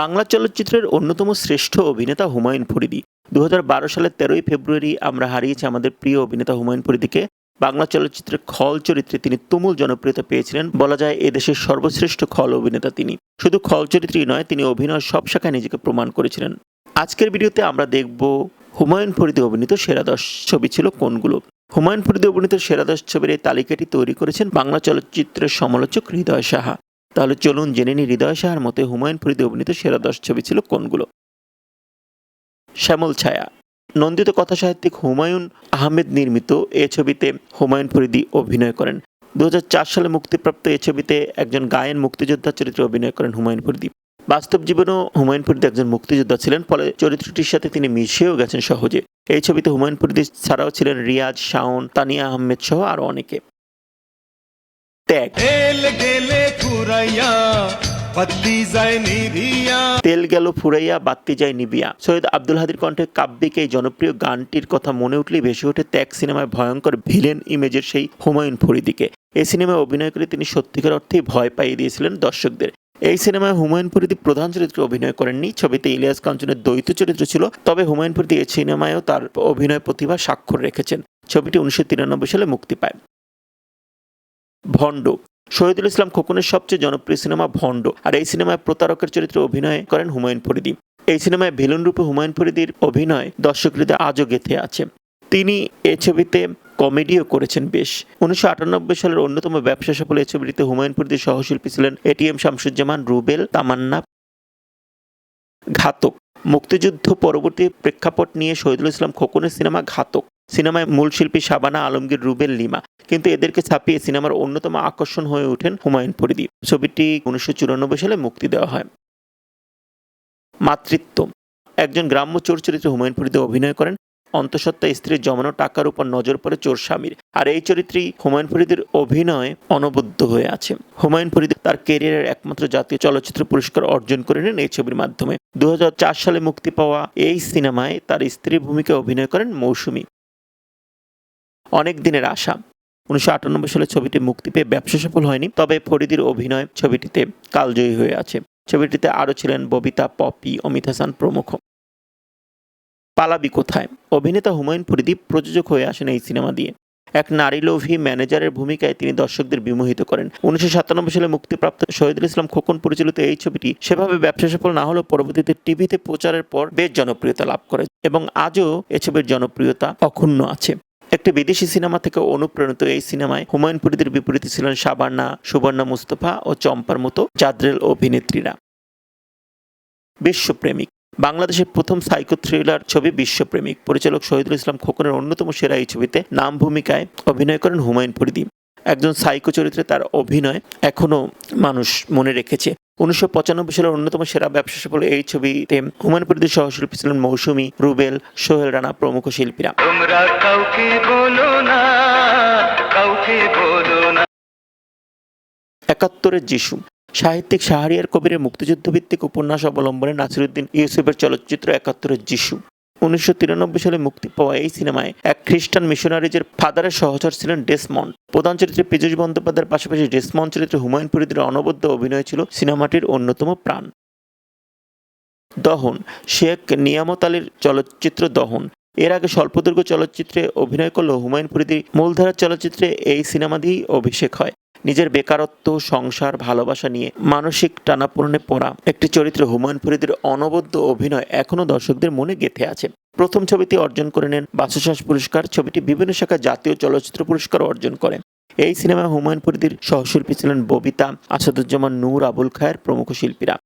বাংলা চলচ্চিত্রের অন্যতম শ্রেষ্ঠ অভিনেতা হুমায়ুন ফরিদি। দু হাজার বারো সালের তেরোই ফেব্রুয়ারি আমরা হারিয়েছি আমাদের প্রিয় অভিনেতা হুমায়ুন ফরিদিকে। বাংলা চলচ্চিত্রের খল চরিত্রে তিনি তুমুল জনপ্রিয়তা পেয়েছিলেন। বলা যায় এদেশের সর্বশ্রেষ্ঠ খল অভিনেতা তিনি। শুধু খল চরিত্রই নয়, তিনি অভিনয় সব শাখায় নিজেকে প্রমাণ করেছিলেন। আজকের ভিডিওতে আমরা দেখব হুমায়ুন ফরিদি অভিনীত সেরা দশ ছবি ছিল কোনগুলো? হুমায়ুন ফরিদি অভিনীত সেরা দশ ছবির এই তালিকাটি তৈরি করেছেন বাংলা চলচ্চিত্রের সমালোচক হৃদয় সাহা। তাহলে চলুন জেনে নিই হৃদয় সাহার মতে হুমায়ুন ফরিদি অভিনীত সেরা দশ ছবি ছিল কোনগুলো? শ্যামল ছায়া। নন্দিত কথা সাহিত্যিক হুমায়ুন আহমেদ নির্মিত এ ছবিতে হুমায়ুন ফরিদি অভিনয় করেন। দু হাজার চার সালে মুক্তিপ্রাপ্ত এ ছবিতে একজন গায়েন, মুক্তিযোদ্ধা চরিত্রে অভিনয় করেন হুমায়ুন ফরিদি। বাস্তব জীবনেও হুমায়ুন ফরিদি একজন মুক্তিযোদ্ধা ছিলেন, ফলে চরিত্রটির সাথে তিনি মিশেও গেছেন সহজে। এই ছবিতে হুমায়ুন ফরিদি ছাড়াও ছিলেন রিয়াজ, শাওন, তানিয়া আহমেদ সহ আরও অনেকে। ত্যাগ। ফুরাইয়া তেল গেল ফুরাইয়া বাত্তি যায় নিবিয়া সৈয়দ আব্দুল হাদির কণ্ঠে কাব্যিক এই জনপ্রিয় গানটির কথা মনে উঠলেই ভেসে ওঠে ত্যাগ সিনেমায় ভয়ঙ্কর ভিলেন ইমেজের সেই হুমায়ুন ফরিদিকে। এই সিনেমায় অভিনয় করে তিনি সত্যিকার অর্থেই ভয় পাইয়ে দিয়েছিলেন দর্শকদের। এই সিনেমায় হুমায়ুন ফরিদি প্রধান চরিত্রে অভিনয় করেননি, ছবিতে ইলিয়াস কাঞ্চনের দ্বৈত চরিত্র ছিল, তবে হুমায়ুন ফরিদি এই সিনেমায়ও তার অভিনয় প্রতিভা স্বাক্ষর রেখেছেন। ছবিটি উনিশশো তিরানব্বই সালে মুক্তি পায়। ভণ্ড শহীদুল ইসলাম খোকনের সবচেয়ে জনপ্রিয় সিনেমা ভণ্ড, আর এই সিনেমায় প্রতারকের চরিত্রে অভিনয় করেন হুমায়ুন ফরিদি। এই সিনেমায় ভিলেন রূপে হুমায়ুন ফরিদির অভিনয় দর্শক হৃদয়ে আজও গেঁথে আছে। তিনি এ ছবিতে কমেডিও করেছেন বেশ। উনিশশো আটানব্বই সালের অন্যতম ব্যবসা সফল এই ছবিটিতে হুমায়ুন ফরিদির সহশিল্পী ছিলেন এটিএম শামসুজ্জামান, রুবেল, তামান্না, ঘাতক। মুক্তিযুদ্ধ পরবর্তী প্রেক্ষাপট নিয়ে শহীদুল ইসলাম খোকনের সিনেমা ঘাতক। সিনেমায় মূল শিল্পী শাবানা আলমগীর, রুবেল লিমা। কিন্তু এদেরকে ছাপিয়ে সিনেমার অন্যতম আকর্ষণ হয়ে ওঠেন হুমায়ুন ফরিদি। ছবিটি উনিশশো চুরানব্বই সালে মুক্তি দেওয়া হয়। মাতৃত্ব। একজন গ্রাম্য চোর চরিত্রে হুমায়ুন ফরিদি অভিনয় করেন। অন্তঃসত্ত্বা স্ত্রীর জমানো টাকার উপর নজর পড়ে চোর স্বামীর। আর এই চরিত্রেই হুমায়ুন ফরিদের অভিনয় অনবদ্য হয়ে আছে। হুমায়ুন ফরিদ তার কেরিয়ারের একমাত্র জাতীয় চলচ্চিত্র পুরস্কার অর্জন করে নেন এই ছবির মাধ্যমে। দু হাজার চার সালে মুক্তি পাওয়া এই সিনেমায় তার স্ত্রীর ভূমিকায় অভিনয় করেন মৌসুমী। অনেক দিনের আশা। উনিশশো আটানব্বই সালে ছবিটি মুক্তি পেয়ে ব্যবসা সফল হয়নি, তবে ফরিদির অভিনয় ছবিটিতে কালজয়ী হয়ে আছে। ছবিটিতে আরও ছিলেন ববিতা, পপি, অমিত হাসান প্রমুখ। পালাবি কোথায়? অভিনেতা হুমায়ুন ফরিদি প্রযোজক হয়ে আসেন এই সিনেমা দিয়ে। এক নারী লোভী ম্যানেজারের ভূমিকায় তিনি দর্শকদের বিমোহিত করেন। উনিশশো সাতানব্বই সালে মুক্তিপ্রাপ্ত শহীদুল ইসলাম খোকন পরিচালিত এই ছবিটি সেভাবে ব্যবসা সফল না হলেও পরবর্তীতে টিভিতে প্রচারের পর বেশ জনপ্রিয়তা লাভ করে এবং আজও এ ছবির জনপ্রিয়তা অক্ষুণ্ণ আছে। একটি বিদেশি সিনেমা থেকে অনুপ্রাণিত এই সিনেমায় হুমায়ুন ফরিদের বিপরীতে ছিলেন সাবান্না, সুবর্ণা মুস্তফা ও চম্পার মতো জাদ্রেল অভিনেত্রীরা। বিশ্বপ্রেমিক। বাংলাদেশের প্রথম সাইকো থ্রিলার ছবি বিশ্বপ্রেমিক। পরিচালক শহীদুল ইসলাম খোকনের অন্যতম সেরা এই ছবিতে নাম ভূমিকায় অভিনয় করেন হুমায়ুন ফরিদি। একজন সাইকো চরিত্রে তার অভিনয় এখনও মানুষ মনে রেখেছে। উনিশশো পঁচানব্বই সালের অন্যতম সেরা ব্যবসা সফল এই ছবিতে হুমায়ুন ফরিদের সহশিল্পী ছিলেন মৌসুমী রুবেল সোহেল রানা প্রমুখ শিল্পীরা। একাত্তরের যিশু সাহিত্যিক শাহরিয়ার কবিরের মুক্তিযুদ্ধ ভিত্তিক উপন্যাস অবলম্বনে নাসিরুদ্দিন ইউসুফের চলচ্চিত্র একাত্তরের যিশু। উনিশশো তিরানব্বই সালে মুক্তি পাওয়া এই সিনেমায় এক খ্রিস্টান মিশনারিজের ফাদারের সহচর ছিলেন ডেসমন্ড। প্রধান চরিত্রে পীযুষ বন্দ্যোপাধ্যায়ের পাশাপাশি ডেসমন্ড চরিত্রে হুমায়ুন ফরিদের অনবদ্য অভিনয় ছিল সিনেমাটির অন্যতম প্রাণ। দহন, শেখ নিয়ামত আলীর চলচ্চিত্র দহন। এর আগে স্বল্পদৈর্ঘ্য চলচ্চিত্রে অভিনয় করলেও হুমায়ুন ফরিদি মূলধারার চলচ্চিত্রে এই সিনেমা দিয়েই অভিষেক হয়। নিজের বেকারত্ব, সংসার, ভালোবাসা নিয়ে মানসিক টানাপূরণে পড়া একটি চরিত্র হুমায়ুন ফরিদের অনবদ্য অভিনয় এখনও দর্শকদের মনে গেঁথে আছে। প্রথম ছবিটি অর্জন করে নেন বাসুশ্বাস পুরস্কার, ছবিটি বিভিন্ন শাখায় জাতীয় চলচ্চিত্র পুরস্কার অর্জন করে এই সিনেমায় হুমায়ুন ফরিদির সহশিল্পী ছিলেন ববিতা, আসাদুজ্জামান নূর, আবুল খায়ের প্রমুখ শিল্পীরা।